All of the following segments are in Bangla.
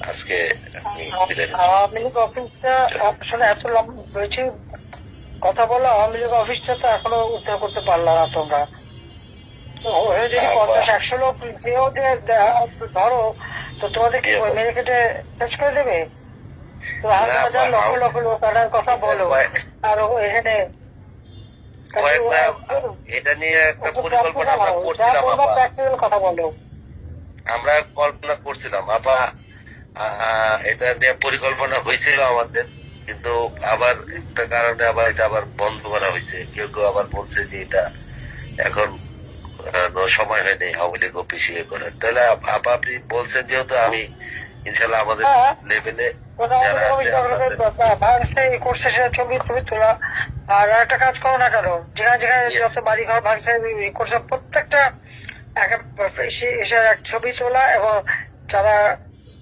আজকে। আওয়ামী লীগ অফিসটা আসলে এত লম্বা হয়েছে কথা বলো আওয়ামী লীগ অফিসটা তো এখনও উদ্ধার করতে পারল না তোমরা। যদি পঞ্চাশ একশো লোক যেও ধরো তো তোমাদের কি মেরে কেটে শেষ করে দেবে? তো হাজার লক্ষ লক্ষ লোক আনার কথা বলো। আর এখানে এটা নিয়ে একটা পরিকল্পনা আমরা করছিলাম কথা বলো। আমরা কল্পনা করছিলাম আপা আহ, এটা নিয়ে পরিকল্পনা হয়েছিল আমাদের কিন্তু আবার একটা কারণে আবার এটা আবার বন্ধ করা হয়েছে কেউ কেউ আবার বলছে যে এটা এখন সময় হয়নি আওয়ামী লীগ অফিস ইয়ে করার তাহলে আপা আপনি বলছেন যেহেতু আমি ইনশাল্লাহ আমাদের হ্যাঁ। লেভেলে তোলা আর একটা কাজ করো না কেন যেখানে যেখানে. যত বাড়ি ঘর ভাঙছে করছে প্রত্যেকটা এক ছবি তোলা এবং যারা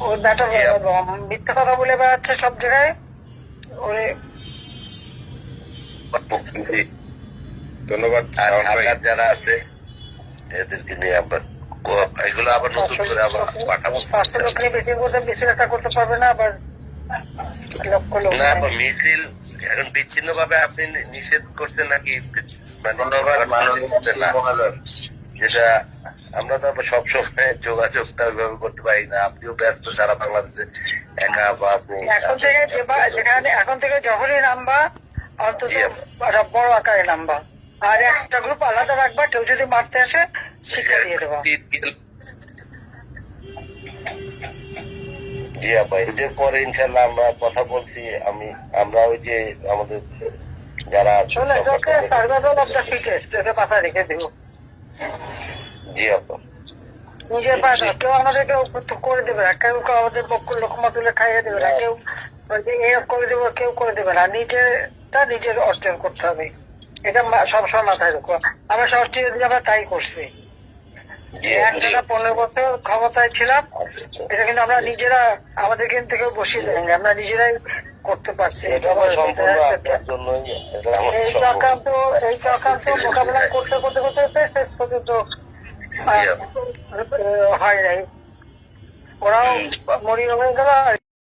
ওই ব্যাটা. মিথ্যা কথা বলে বেড়াচ্ছে সব জায়গায়। ওরে। ধন্যবাদ। ঢাকার যারা আছে এদেরকে নিয়ে আমরা কো- এগুলো আবার নতুন করে আবার পাঠাবো। পাঁচশো লোক নিয়ে বেশি করতে বেশি একটা করতে পারবে না আবার লক্ষ লোক না মিছিল এখন বিচ্ছিন্ন ভাবে আপনি নিষেধ করছেন নাকি? মানে যেটা আমরা তো আবার সবসময় যোগাযোগটা ওইভাবে করতে পারি না। আপনিও ব্যস্ত সারা বাংলাদেশে। একা বা আপনি এখন থেকে যেখানে এখন থেকে যখনই নামবা অন্তত বড় আকারে নামবা। আর একটা গ্রুপ আলাদা রাখবা কেউ যদি মারতে আসে শিক্ষা দিয়ে দেবা। জি আপা এদের পরে ইনশাল্লাহ আমরা কথা বলছি। আমি আমরা ওই যে আমাদের যারা সার্ভাইভাল অফ দ্য ফিটেস্ট এটা মাথায় রেখে দিও। জি আপা নিজের দাও। কেউ আমাদেরকে করে দেবে না। কেউ কেউ আমাদের পক্ষ লোকমা তুলে খাইয়ে দেবে না কেউ ওই যে এ করে দেবে কেউ করে দেবে না। নিজেরটা নিজের অর্জন করতে হবে। এটা সবসময় মাথায় রাখো আমরা ষষ্ঠী যদি আমরা তাই করছি। জি একটানা পনেরো বছর ক্ষমতায় ছিলাম এটা কিন্তু আমরা নিজেরা আমাদের কিন্তু থেকে বসিয়ে দেয়নি। আমরা নিজেরাই করতে পারছি। এই চক্রান্ত এই চক্রান্ত মোকাবেলা করতে করতে করতে শেষ পর্যন্ত। হয় নাই ওরাও হয়ে আর